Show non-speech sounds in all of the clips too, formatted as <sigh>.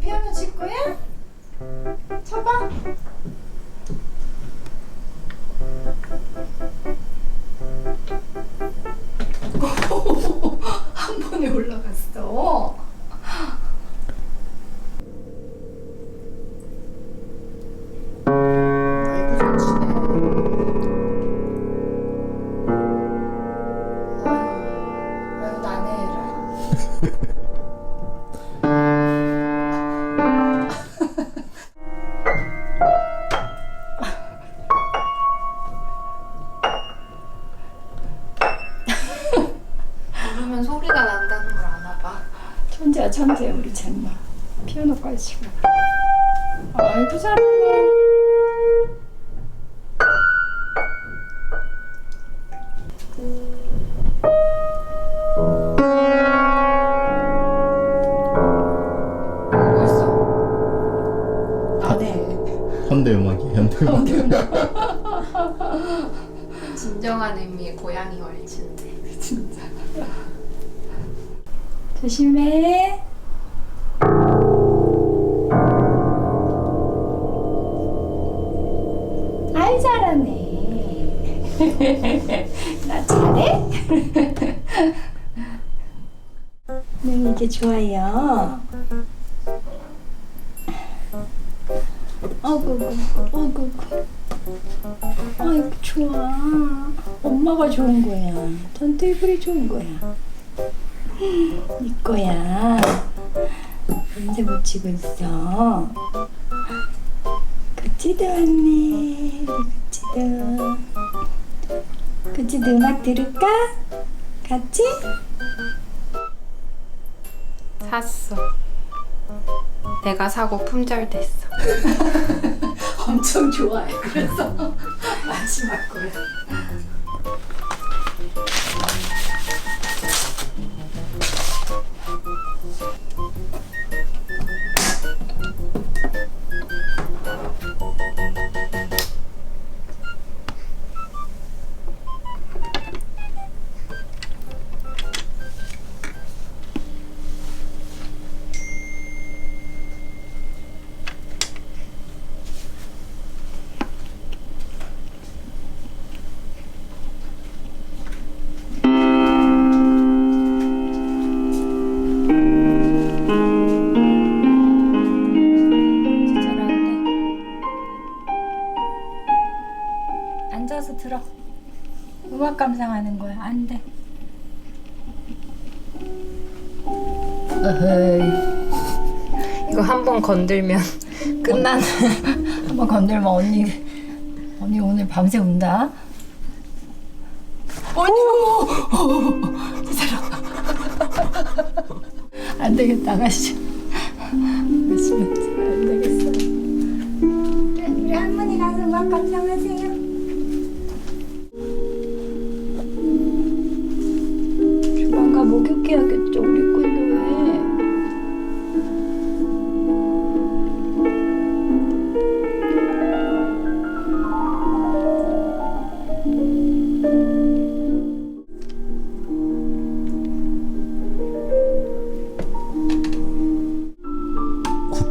피아노 칠 거야? 쳐봐. <laughs> 한 번에 올라갔어. 천재야 천재 우리 젠나 피아노까지 치고. 아이고 벌써 안해 현대 음악이 현대 음악. <laughs> 진정한 의미의 고양이 얼친데. 조심해 아이 잘하네 <laughs> 나 잘해? 네 이게 좋아요 어구구 어구구 아이고 좋아 엄마가 좋은 거야 턴테이블이 좋은 거야 네 거야. 언제 묻히고 있어? 왔네. 우리 그치도. 그치도 음악 들을까? 같이? 샀어. 내가 사고 품절됐어. <laughs> 엄청 좋아해. 그래서 <laughs> 마지막 거야. 이거 한 번 건들면 <laughs> 끝나는. 한번 건들면 언니 언니 오늘 밤새 운다. 언니 어머 안 되겠다 아가씨 아가씨 안 되겠어. 우리 할머니 가서 음악 감상하세요. 조만간 목욕해야겠죠 우리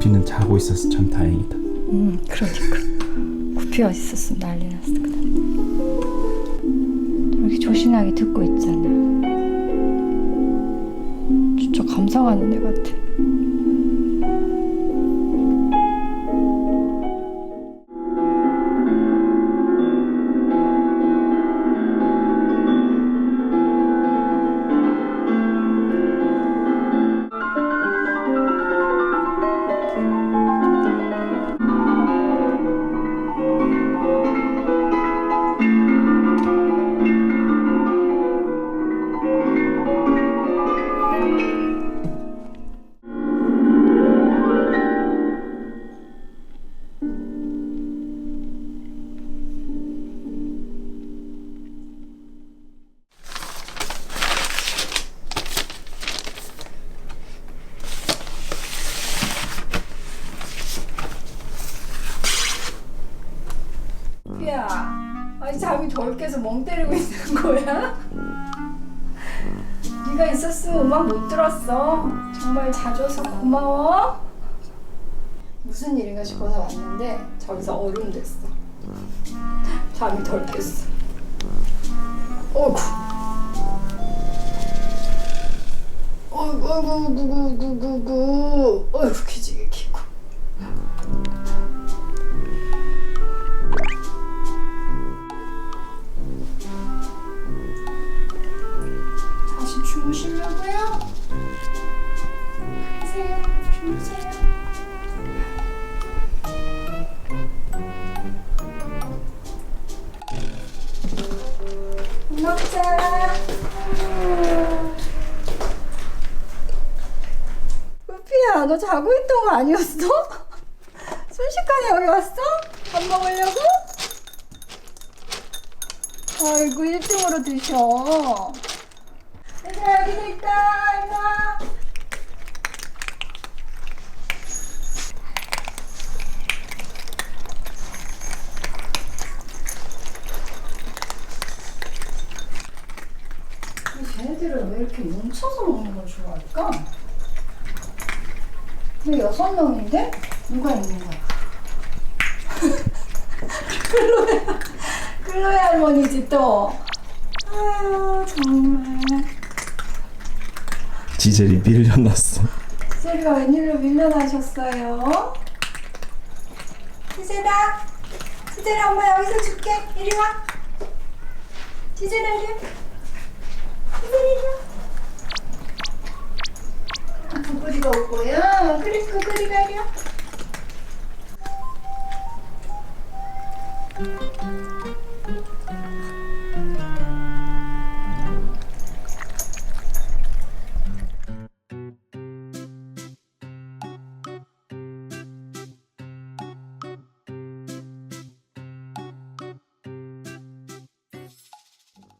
구피는 자고 있어서 참 다행이다. 음, 그러니까 구피가 있었으면 난리 났을 거다. 이렇게 조신하게 듣고 있잖아. 진짜 감상하는 애 같아. 깨서 멍 때리고 있는 거야? 네가 있었으면 음악 못 들었어. 정말 자줘서 고마워. 무슨 일인가 싶어서 왔는데 저기서 얼음 됐어. 잠이 덜 깼어. 어구. 어구, 어구, 키 너 자고 있던 거 아니었어? <laughs> 순식간에 여기 왔어? 밥 먹으려고? 아이고, 1등으로 드셔. 얘들아, 여기도 있다. 일로 와. 쟤네들은 왜 이렇게 뭉쳐서 먹는 걸 좋아할까? 왜 여섯 명인데? 누가 있는 거야? <laughs> 클로야, 클로야 할머니지 또. 아유 정말. 지젤이 밀려났어. 세리가 웬일로 밀려나셨어요? 지젤아, 지젤아 엄마 여기서 줄게. 이리 와. 지젤아 이리 와. 지젤아 이리 와. 부부리가 올 거야. 그래, 그 그리가 이리 와.